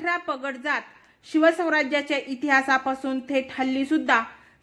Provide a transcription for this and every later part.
अठरा पगड जात शिवस्वराज्याच्या इतिहासापासून थेट हल्लीसुद्धा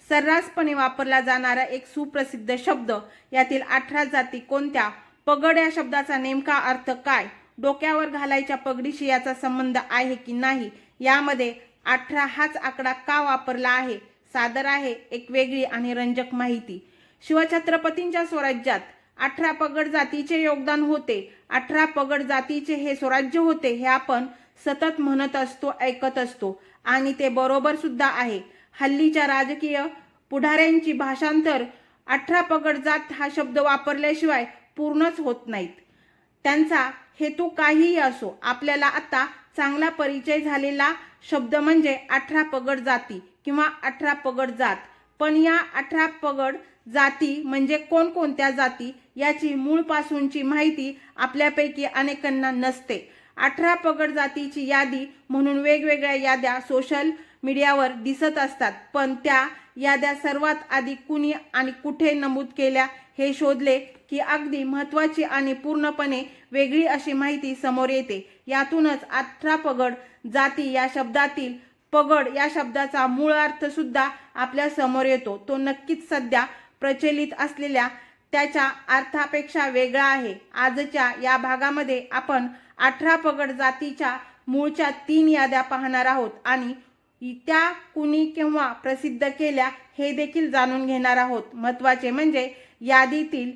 सर्रासपणे वापरला जाणारा एक सुप्रसिद्ध शब्द. यातील अठरा जाती कोणत्या? पगड या शब्दाचा नेमका अर्थ काय? डोक्यावर घालायच्या पगडीशी याचा संबंध आहे की नाही? यामध्ये अठरा हाच आकडा का वापरला आहे? सादर आहे एक वेगळी आणि रंजक माहिती. शिवछत्रपतींच्या स्वराज्यात अठरा पगड जातीचे योगदान होते. अठरा पगड जातीचे हे स्वराज्य होते हे आपण सतत म्हणत असतो ऐकत असतो. आणि ते बरोबर सुद्धा आहे. हल्लीच्या राजकीय पुढाऱ्यांची भाषांतर अठरा पगड जात हा शब्द वापरल्याशिवाय पूर्णच होत नाहीत. त्यांचा हेतू काहीही असो आपल्याला आता चांगला परिचय झालेला शब्द म्हणजे अठरा पगड जाती किंवा अठरा पगड जात. पण या अठरा पगड जाती म्हणजे कोणकोणत्या जाती? याची मूळपासूनची माहिती आपल्यापैकी अनेकांना नसते. अठरा पगड जातीची यादी म्हणून वेगवेगळ्या याद्या सोशल मीडियावर दिसत असतात. पण त्या याद्या सर्वात आधी कुणी आणि कुठे नमूद केल्या हे शोधले की अगदी महत्त्वाची आणि पूर्णपणे वेगळी अशी माहिती समोर येते. यातूनच अठरा पगड जाती या शब्दातील पगड या शब्दाचा मूळ अर्थ सुद्धा आपल्यासमोर येतो. तो नक्कीच सध्या प्रचलित असलेल्या त्याच्या अर्थापेक्षा वेगळा आहे. आजच्या या भागामध्ये आपण अठरा पगड जातीच्या मूळच्या तीन याद्या पाहणार आहोत आणि त्या कुणी केव्हा प्रसिद्ध केल्या हे देखील जाणून घेणार आहोत. महत्त्वाचे म्हणजे यादीतील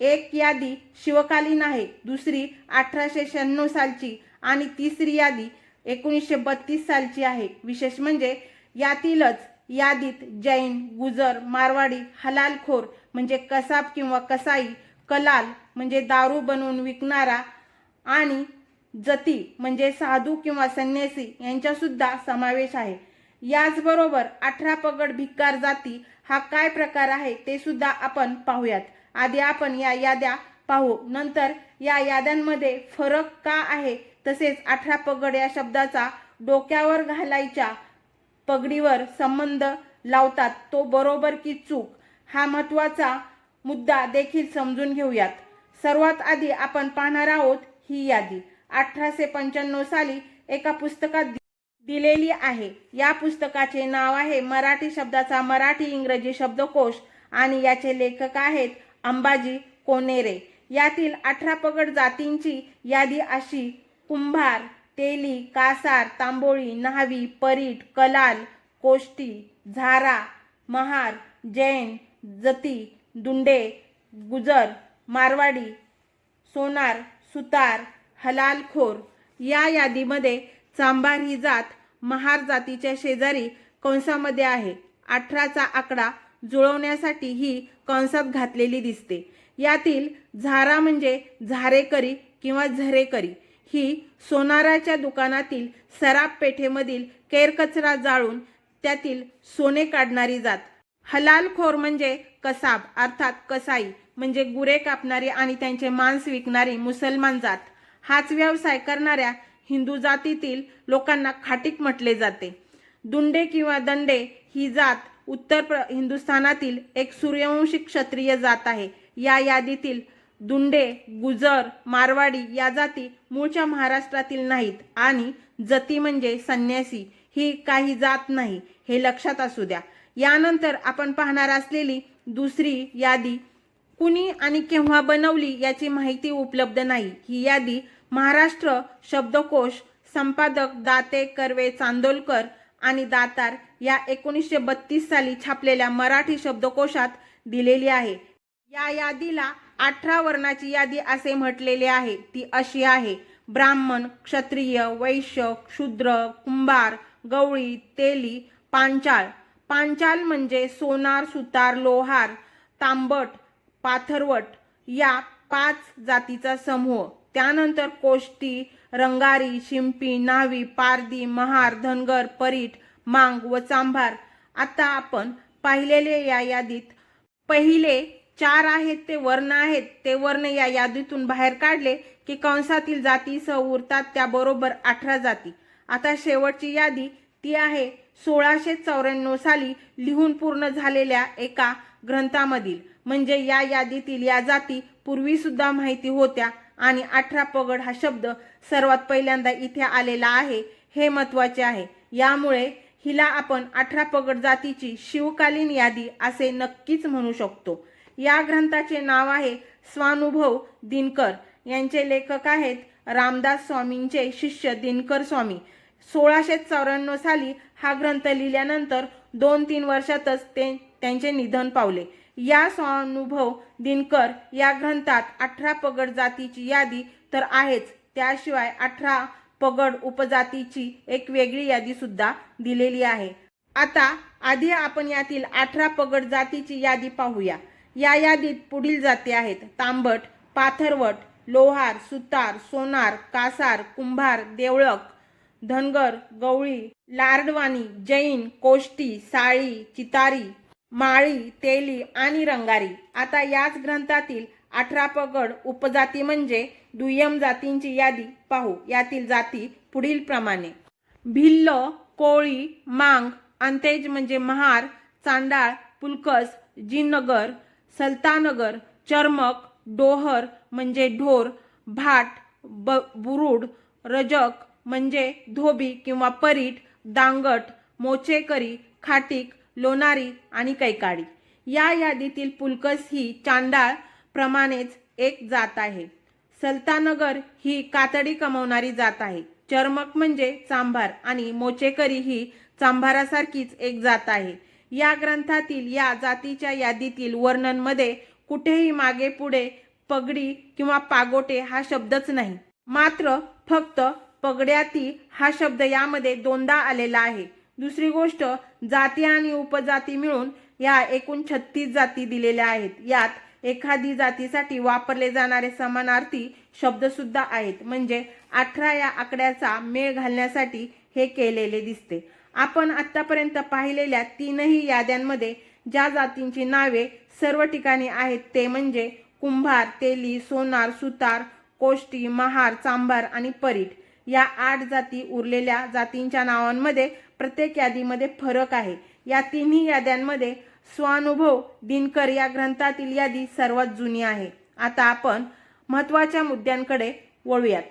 एक यादी शिवकालीन आहे दुसरी अठराशे शहाण्णव सालची आणि तिसरी यादी एकोणीसशे बत्तीस सालची आहे. विशेष म्हणजे यातीलच यादीत जैन गुजर मारवाडी हलालखोर म्हणजे कसाब किंवा कसाई कलाल म्हणजे दारू बनवून विकणारा आणि जती म्हणजे साधू किंवा संन्यासी यांचासुद्धा समावेश आहे. याचबरोबर अठरा पगड भिक्कार जाती हा काय प्रकार आहे ते सुद्धा आपण पाहूयात. आधी आपण या याद्या पाहू. नंतर या याद्यांमध्ये फरक का आहे तसेच अठरा पगड या शब्दाचा डोक्यावर घालायच्या पगडीवर संबंध लावतात तो बरोबर की चूक? हा महत्त्वाचा मुद्दा देखील समजून घेऊयात. सर्वात आधी आपण पाहणार आहोत ही यादी. अठराशे पंच्याण्णव साली एका पुस्तकात दिलेली आहे. या पुस्तकाचे नाव आहे मराठी शब्दाचा मराठी इंग्रजी शब्दकोश आणि याचे लेखक आहेत अंबाजी कोनेरे. यातील अठरा पगड जातींची यादी अशी कुंभार तेली कासार तांबोळी न्हावी परीट कलाल कोष्टी झारा महार जैन जती दुंडे गुजर मारवाडी सोनार सुतार हलालखोर. या यादीमध्ये चांभार ही जात महार जातीच्या शेजारी कंसामध्ये आहे. अठराचा आकडा जुळवण्यासाठी ही कंसात घातलेली दिसते. यातील झारा म्हणजे झारेकरी किंवा झरेकरी. ही सोनाराच्या दुकानातील सराब पेठेमधील केरकचरा जाळून त्यातील सोने काढणारी जात. हलालखोर म्हणजे कसाब अर्थात कसाई म्हणजे गुरे कापणारी आणि त्यांचे मांस विकणारी मुसलमान जात. हाच व्यवसाय करणाऱ्या हिंदू जातीतील लोकांना खाटीक म्हटले जाते. दुंडे किंवा दंडे ही जात उत्तर प्र हिंदुस्थानातील एक सूर्यवंशी क्षत्रिय जात आहे. या यादीतील दुंडे गुजर मारवाडी या जाती मूळच्या महाराष्ट्रातील नाहीत आणि जती म्हणजे संन्यासी ही काही जात नाही हे लक्षात असू द्या. यानंतर आपण पाहणार असलेली दुसरी यादी कुणी आणि केव्हा बनवली याची माहिती उपलब्ध नाही. ही यादी महाराष्ट्र शब्दकोश संपादक दाते कर्वे चांदोलकर आणि दातार या एकोणीसशे बत्तीस साली छापलेल्या मराठी शब्दकोशात दिलेली आहे. या यादीला अठरा वर्णाची यादी असे म्हटलेले आहे. ती अशी आहे. ब्राह्मण क्षत्रिय वैश्य शूद्र कुंभार गवळी तेली पांचाळ. पांचाल म्हणजे सोनार सुतार लोहार तांबट पाथरवट या पाच जातीचा समूह. त्यानंतर कोष्टी रंगारी शिंपी न्हावी पारदी महार धनगर परीट मांग व चांभार. आता आपण पाहिलेले या यादीत पहिले चार आहेत ते वर्ण आहेत. ते वर्ण या यादीतून बाहेर काढले की कंसातील जातीसह उरतात त्याबरोबर अठरा जाती. आता शेवटची यादी ती आहे सोळाशे चौऱ्याण्णव साली लिहून पूर्ण झालेल्या एका ग्रंथामधील. म्हणजे या यादीतील या जाती पूर्वीसुद्धा माहिती होत्या आणि अठरा पगड हा शब्द सर्वात पहिल्यांदा इथे आलेला आहे हे महत्त्वाचे आहे. यामुळे हिला आपण अठरा पगड जातीची शिवकालीन यादी असे नक्कीच म्हणू शकतो. या ग्रंथाचे नाव आहे स्वानुभव दिनकर. यांचे लेखक आहेत रामदास स्वामींचे शिष्य दिनकर स्वामी. सोळाशे चौऱ्याण्णव साली हा ग्रंथ लिहिल्यानंतर दोन तीन वर्षातच ते त्यांचे निधन पावले. या स्वानुभव दिनकर या ग्रंथात अठरा पगड जातीची यादी तर आहेच. त्याशिवाय अठरा पगड उपजातीची एक वेगळी यादी सुद्धा दिलेली आहे. आता आधी आपण यातील अठरा पगड जातीची यादी पाहूया. या यादीत पुढील जाती आहेत. तांबट पाथरवट लोहार सुतार सोनार कासार कुंभार देवळक धनगर गवळी लार्डवाणी जैन कोष्टी साळी चितारी माळी तेली आणि रंगारी. आता याच ग्रंथातील अठरा पगड उपजाती म्हणजे दुय्यम जातींची यादी पाहू. यातील जाती पुढील प्रमाणे. भिल्ल कोळी मांग अंतेज म्हणजे महार चांडाळ पुलकस जिनगर सल्तानगर चर्मक डोहर म्हणजे ढोर भाट ब बुरुड रजक म्हणजे धोबी किंवा परीट दांगट मोचेकरी खाटीक लोणारी आणि कैकाडी. या यादीतील पुलकस ही चांडाळ प्रमाणेच एक जात आहे. सल्तानगर ही कातडी कमवणारी जात आहे. चर्मक म्हणजे चांभार आणि मोचेकरी ही चांभारासारखीच एक जात आहे. या ग्रंथातील या जातीच्या यादीतील वर्णनमध्ये कुठेही मागे पुढे पगडी किंवा पागोटे हा शब्दच नाही. मात्र फक्त पगड्याती हा शब्द यामध्ये दोनदा आलेला आहे. दुसरी गोष्ट जाती आणि उपजाती मिळून या एकूण छत्तीस जाती दिलेल्या आहेत. यात एखादी जातीसाठी वापरले जाणारे समानार्थी शब्दसुद्धा आहेत. म्हणजे अठरा या आकड्याचा मेळ घालण्यासाठी हे केलेले दिसते. आपण आत्तापर्यंत पाहिलेल्या तीनही याद्यांमध्ये ज्या जातींची नावे सर्व ठिकाणी आहेत ते म्हणजे कुंभार तेली सोनार सुतार कोष्टी महार चांभार आणि परीट या आठ जाती उरलेल्या जातींच्या नावांमध्ये प्रत्येक यादीमध्ये फरक आहे. या तिन्ही याद्यांमध्ये स्वानुभव दिनकर या ग्रंथातील यादी सर्वात जुनी आहे. आता आपण महत्त्वाच्या मुद्द्यांकडे वळूयात.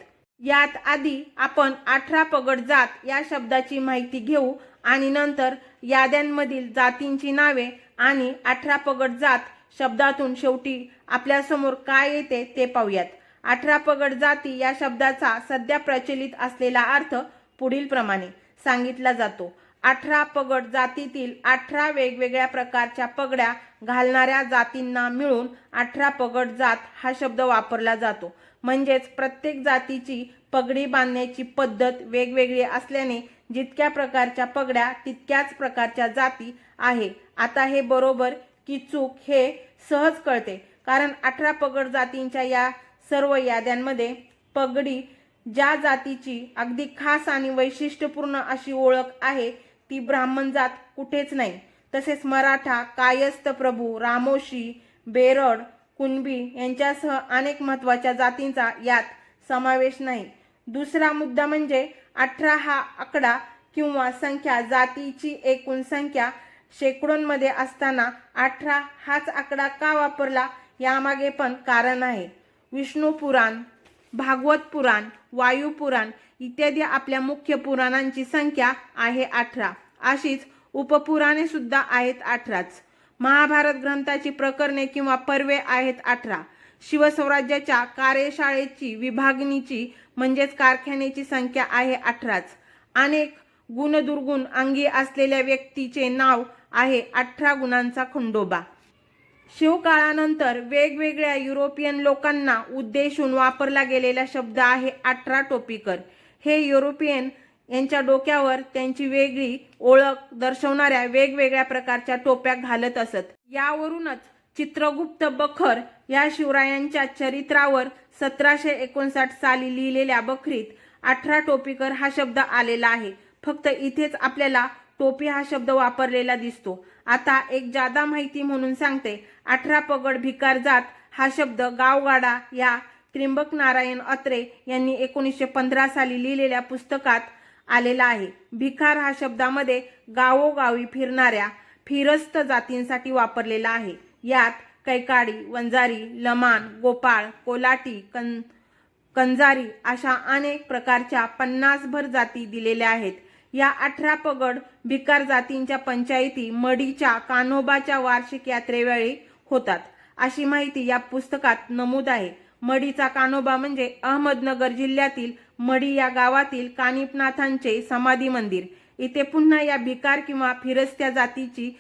यात आधी आपण अठरा पगड जात या शब्दाची माहिती घेऊ आणि नंतर याद्यांमधील जातींची नावे आणि अठरा पगड जात शब्दातून शेवटी आपल्यासमोर काय येते ते पाहूयात. अठरा पगड जाती या शब्दाचा सध्या प्रचलित असलेला अर्थ पुढील प्रमाणे सांगितला जातो. अठरा पगड जातीतील अठरा वेगवेगळ्या प्रकारच्या पगड्या घालणाऱ्या जातींना मिळून अठरा पगड जात हा शब्द वापरला जातो. म्हणजेच प्रत्येक जातीची पगडी बांधण्याची पद्धत वेगवेगळी असल्याने जितक्या प्रकारच्या पगड्या तितक्याच प्रकारच्या जाती आहे. आता हे बरोबर की चूक हे सहज कळते. कारण अठरा पगड जातींच्या या सर्व याद्यांमध्ये पगडी ज्या जातीची अगदी खास आणि वैशिष्ट्यपूर्ण अशी ओळख आहे ती ब्राह्मण जात कुठेच नाही. तसेच मराठा कायस्थ प्रभू रामोशी बेरड कुणबी यांच्यासह अनेक महत्त्वाच्या जातींचा यात समावेश नाही. दुसरा मुद्दा म्हणजे अठरा हा आकडा किंवा संख्या. जातीची एकूण संख्या शेकडोंमध्ये असताना अठरा हाच आकडा का वापरला यामागे पण कारण आहे. विष्णू पुराण भागवत पुराण वायू पुराण इत्यादी आपल्या मुख्य पुराणांची संख्या आहे अठरा. अशीच उपपुराणे सुद्धा आहेत अठराच. महाभारत ग्रंथाची प्रकरणे किंवा पर्वे आहेत अठरा. शिवस्वराज्याच्या कार्यशाळेची विभागणीची म्हणजेच कारखान्याची संख्या आहे अठराच. अनेक गुणदुर्गुण अंगी असलेल्या व्यक्तीचे नाव आहे अठरा गुणांचा खंडोबा. शिवकाळानंतर वेगवेगळ्या युरोपियन लोकांना उद्देशून वापरला गेलेला शब्द आहे अठरा टोपीकर. हे युरोपियन यांच्या डोक्यावर त्यांची वेगळी ओळख दर्शवणाऱ्या वेगवेगळ्या प्रकारच्या टोप्या घालत असत. यावरूनच चित्रगुप्त बखर या शिवरायांच्या चरित्रावर सतराशे एकोणसाठ साली लिहिलेल्या बखरीत अठरा टोपीकर हा शब्द आलेला आहे. फक्त इथेच आपल्याला टोपी हा शब्द वापरलेला दिसतो. आता एक जादा माहिती म्हणून सांगते. अठरा पगड भिकार जात हा शब्द गावगाडा या त्रिंबक नारायण अत्रे यांनी एकोणीसशे पंधरा साली लिहिलेल्या पुस्तकात आलेला आहे. भिकार हा शब्दामध्ये गावोगावी फिरणाऱ्या फिरस्त जातींसाठी वापरलेला आहे. यात कैकाडी वंजारी लमान गोपाळ कोलाटी कन कंजारी अशा अनेक प्रकारच्या पन्नासभर जाती दिलेल्या आहेत. या अठरा पगड भिकार जातींच्या पंचायती मडीच्या कान्होबाच्या वार्षिक यात्रेवेळी होतात. अशी माहिती या पुस्तकात नमूद आहे. मडीचा कान्होबा म्हणजे अहमदनगर जिल्ह्यातील मडी या गावातील कानिपनाथांचे समाधी मंदिर. इथे पुन्हा या भिकार किंवा फिरस्त्या जातीची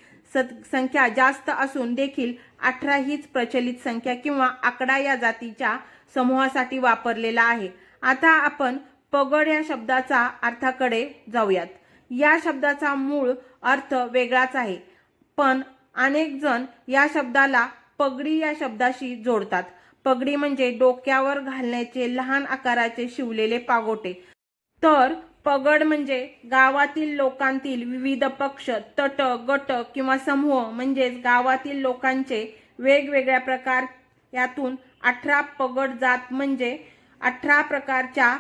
संख्या जास्त असून देखील अठरा हीच प्रचलित संख्या किंवा आकडा या जातीच्या समूहासाठी वापरलेला आहे. आता आपण पगड या शब्दाचा अर्थाकडे जाऊयात. या शब्दाचा मूळ अर्थ वेगळाच आहे. पण अनेक जण या शब्दाला पगडी या शब्दाशी जोडतात. पगडी म्हणजे डोक्यावर घालण्याचे लहान आकाराचे शिवलेले पागोटे. तर पगड म्हणजे गावातील लोकांतील विविध पक्ष तट गट किंवा समूह म्हणजेच गावातील लोकांचे वेगवेगळ्या प्रकार. यातून अठरा पगड जात म्हणजे अठरा प्रकारच्या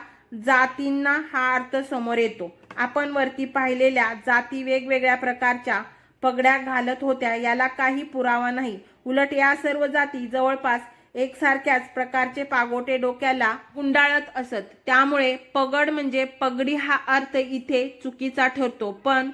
जातींना हा अर्थ समोर येतो. आपण वरती पाहिलेल्या जाती वेगवेगळ्या प्रकारच्या पगड्या घालत होत्या याला काही पुरावा नाही. उलट या सर्व जाती जवळपास एकसारख्याच प्रकारचे पागोटे डोक्याला गुंडाळत असत. त्यामुळे पगड म्हणजे पगडी हा अर्थ इथे चुकीचा ठरतो. पण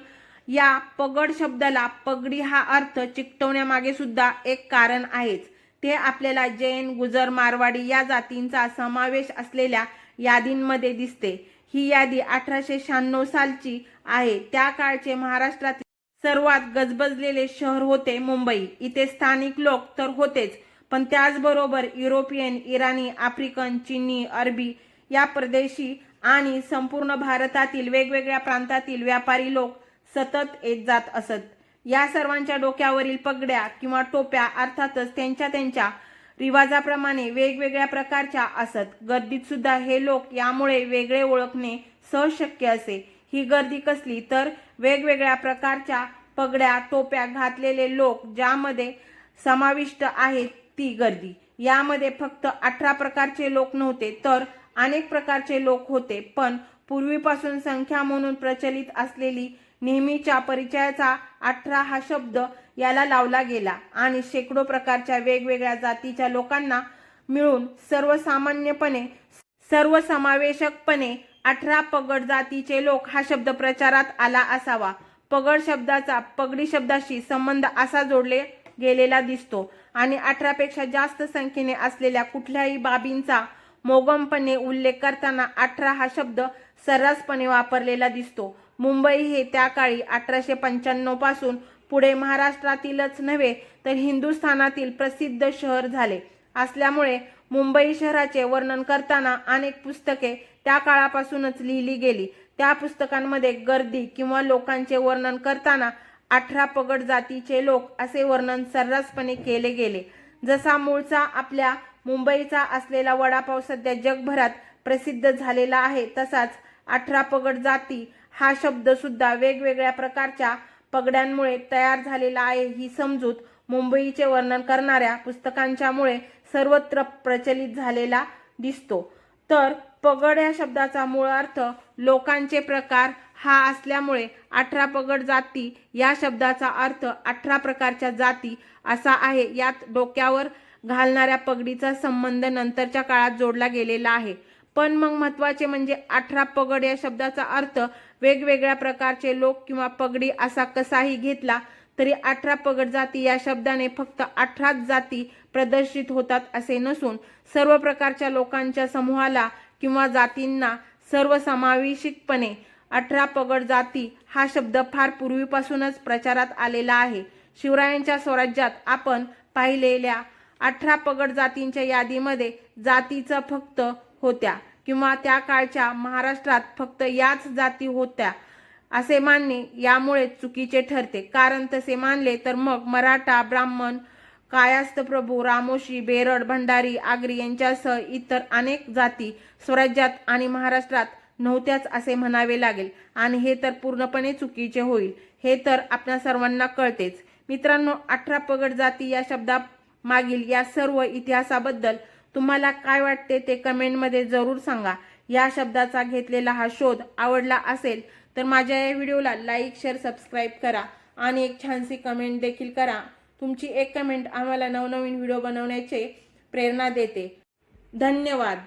या पगड शब्दाला पगडी हा अर्थ चिकटवण्यामागे सुद्धा एक कारण आहेच. ते आपल्याला जैन गुजर मारवाडी या जातींचा समावेश असलेल्या यादींमध्ये दिसते. ही यादी अठराशे शहाण्णव सालची आहे. त्या काळचे महाराष्ट्रातील सर्वात गजबजलेले शहर होते मुंबई. इथे स्थानिक लोक तर होतेच. पण त्याचबरोबर युरोपियन इराणी आफ्रिकन चीनी अरबी या प्रदेशी आणि संपूर्ण भारतातील वेगवेगळ्या प्रांतातील व्यापारी लोक सतत येत जात असत. या सर्वांच्या डोक्यावरील पगड्या किंवा टोप्या अर्थातच त्यांच्या त्यांच्या रिवाजाप्रमाणे वेगवेगळ्या प्रकारच्या असत. गर्दीत सुद्धा हे लोक यामुळे वेगळे ओळखणे सहज शक्य असे. ही गर्दी कसली तर वेगवेगळ्या प्रकारच्या पगड्या टोप्या घातलेले लोक ज्यामध्ये समाविष्ट आहेत ती गर्दी. यामध्ये फक्त अठरा प्रकारचे लोक नव्हते तर अनेक प्रकारचे लोक होते पण पूर्वीपासून संख्या म्हणून प्रचलित असलेली नेहमीच्या परिचयाचा अठरा हा शब्द याला लावला गेला आणि शेकडो प्रकारच्या वेगवेगळ्या जातीच्या लोकांना मिळून सर्वसामान्यपणे सर्वसमावेशकपणे अठरा पगड जातीचे लोक हा शब्द प्रचारात आला असावा. पगड शब्दाचा पगडी शब्दाशी संबंध असा जोडले गेलेला दिसतो. आणि अठरापेक्षा जास्त संख्येने असलेल्या कुठल्याही बाबींचा मोगमपणे उल्लेख करताना अठरा हा शब्द सर्रासपणे वापरलेला दिसतो. मुंबई हे त्या काळी अठराशे पंच्याण्णवपासून पुढे महाराष्ट्रातीलच नव्हे तर हिंदुस्थानातील प्रसिद्ध शहर झाले. असल्यामुळे मुंबई शहराचे वर्णन करताना अनेक पुस्तके त्या काळापासूनच लिहिली गेली. त्या पुस्तकांमध्ये गर्दी किंवा लोकांचे वर्णन करताना अठरा पगड जातीचे लोक असे वर्णन सर्रासपणे केले गेले. जसा मूळचा आपल्या मुंबईचा असलेला वडापाव सध्या जगभरात प्रसिद्ध झालेला आहे तसाच अठरा पगड जाती हा शब्द सुद्धा वेगवेगळ्या प्रकारच्या पगड्यांमुळे तयार झालेला आहे. ही समजूत मुंबईचे वर्णन करणाऱ्या पुस्तकांच्यामुळे सर्वत्र प्रचलित झालेला दिसतो. तर पगड या शब्दाचा मूळ अर्थ लोकांचे प्रकार हा असल्यामुळे अठरा पगड जाती या शब्दाचा अर्थ अठरा प्रकारच्या जाती असा आहे. यात डोक्यावर घालणाऱ्या पगडीचा संबंध नंतरच्या काळात जोडला गेलेला आहे. पण मग महत्त्वाचे म्हणजे अठरा पगड या शब्दाचा अर्थ वेगवेगळ्या प्रकारचे लोक किंवा पगडी असा कसाही घेतला तरी अठरा पगड जाती या शब्दाने फक्त अठराच जाती प्रदर्शित होतात असे नसून सर्व प्रकारच्या लोकांच्या समूहाला किंवा जातींना सर्वसमावेशिकपणे अठरा पगड जाती हा शब्द फार पूर्वीपासूनच प्रचारात आलेला आहे. शिवरायांच्या स्वराज्यात आपण पाहिलेल्या अठरा पगड जातींच्या यादीमध्ये जातीचं फक्त होत्या किंवा त्या काळच्या महाराष्ट्रात फक्त याच जाती होत्या असे मानणे यामुळे चुकीचे ठरते. कारण तसे मानले तर मग मराठा ब्राह्मण कायास्थ प्रभू रामोशी बेरड भंडारी आगरी यांच्यासह इतर अनेक जाती स्वराज्यात आणि महाराष्ट्रात नव्हत्याच असे म्हणावे लागेल. आणि हे तर पूर्णपणे चुकीचे होईल. हे तर आपल्या सर्वांना कळतेच. मित्रांनो अठरा पगड जाती या शब्दा मागील या सर्व इतिहासाबद्दल तुम्हाला काय वाटते ते कमेंटमध्ये जरूर सांगा. या शब्दाचा घेतलेला हा शोध आवडला असेल तर माझ्या या व्हिडिओला लाईक शेअर सबस्क्राईब करा आणि एक छानशी कमेंट देखील करा. तुमची एक कमेंट आम्हाला नवनवीन व्हिडिओ बनवण्याचे प्रेरणा देते. धन्यवाद.